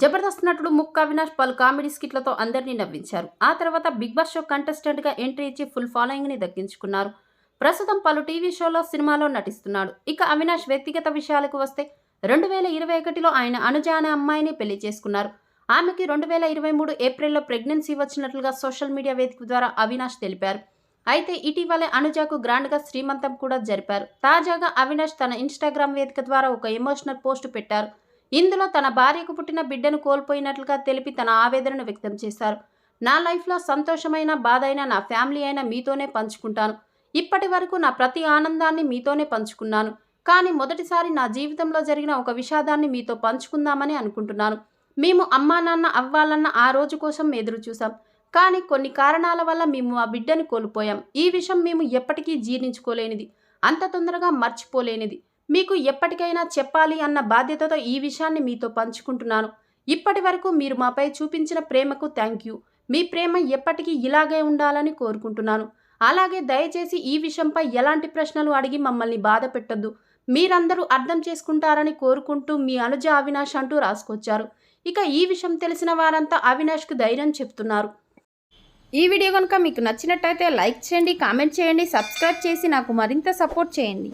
జబర్దస్త్ నటుడు ముక్క అవినాష్ పలు కామెడీ స్కిట్లతో అందరినీ నవ్వించారు. ఆ తర్వాత బిగ్ బాస్ షో కంటెస్టెంట్గా ఎంట్రీ ఇచ్చి ఫుల్ ఫాలోయింగ్ని దక్కించుకున్నారు ప్రస్తుతం పలు టీవీ షోలో సినిమాలో నటిస్తున్నాడు. ఇక అవినాష్ వ్యక్తిగత విషయాలకు వస్తే రెండు వేల ఇరవై ఒకటిలో ఆయన అనుజ అనే అమ్మాయిని పెళ్ళి చేసుకున్నారు. ఆమెకి రెండు వేల ఇరవై మూడు ఏప్రిల్లో ప్రెగ్నెన్సీ వచ్చినట్లుగా సోషల్ మీడియా వేదిక ద్వారా అవినాష్ తెలిపారు. అయితే ఇటీవలే అనుజాకు గ్రాండ్గా శ్రీమంతం కూడా జరిపారు. తాజాగా అవినాష్ తన ఇన్స్టాగ్రామ్ వేదిక ద్వారా ఒక ఎమోషనల్ పోస్ట్ పెట్టారు. ఇందులో తన భార్యకు పుట్టిన బిడ్డను కోల్పోయినట్లుగా తెలిపి తన ఆవేదనను వ్యక్తం చేశారు. నా లైఫ్లో సంతోషమైన బాధ అయినా నా ఫ్యామిలీ అయినా మీతోనే పంచుకుంటాను. ఇప్పటి వరకు నా ప్రతి ఆనందాన్ని మీతోనే పంచుకున్నాను. కానీ మొదటిసారి నా జీవితంలో జరిగిన ఒక విషాదాన్ని మీతో పంచుకుందామని అనుకుంటున్నాను. మేము అమ్మా నాన్న అవ్వాలన్న ఆ రోజు కోసం ఎదురు చూసాం కానీ కొన్ని కారణాల వల్ల మేము ఆ బిడ్డను కోల్పోయాం. ఈ విషయం మేము ఎప్పటికీ జీర్ణించుకోలేనిది. అంత తొందరగా మర్చిపోలేనిది. మీకు ఎప్పటికైనా చెప్పాలి అన్న బాధ్యతతో ఈ విషయాన్ని మీతో పంచుకుంటున్నాను. ఇప్పటి వరకు మీరు మాపై చూపించిన ప్రేమకు థ్యాంక్ యూ. మీ ప్రేమ ఎప్పటికీ ఇలాగే ఉండాలని కోరుకుంటున్నాను. అలాగే దయచేసి ఈ విషయంపై ఎలాంటి ప్రశ్నలు అడిగి మమ్మల్ని బాధ పెట్టొద్దు. మీరందరూ అర్థం చేసుకుంటారని కోరుకుంటూ మీ అనుజ అవినాష్ అంటూ రాసుకొచ్చారు. ఇక ఈ విషయం తెలిసిన వారంతా అవినాష్కు ధైర్యం చెప్తున్నారు. ఈ వీడియో కనుక మీకు నచ్చినట్టయితే లైక్ చేయండి కామెంట్ చేయండి సబ్స్క్రైబ్ చేసి నాకు మరింత సపోర్ట్ చేయండి.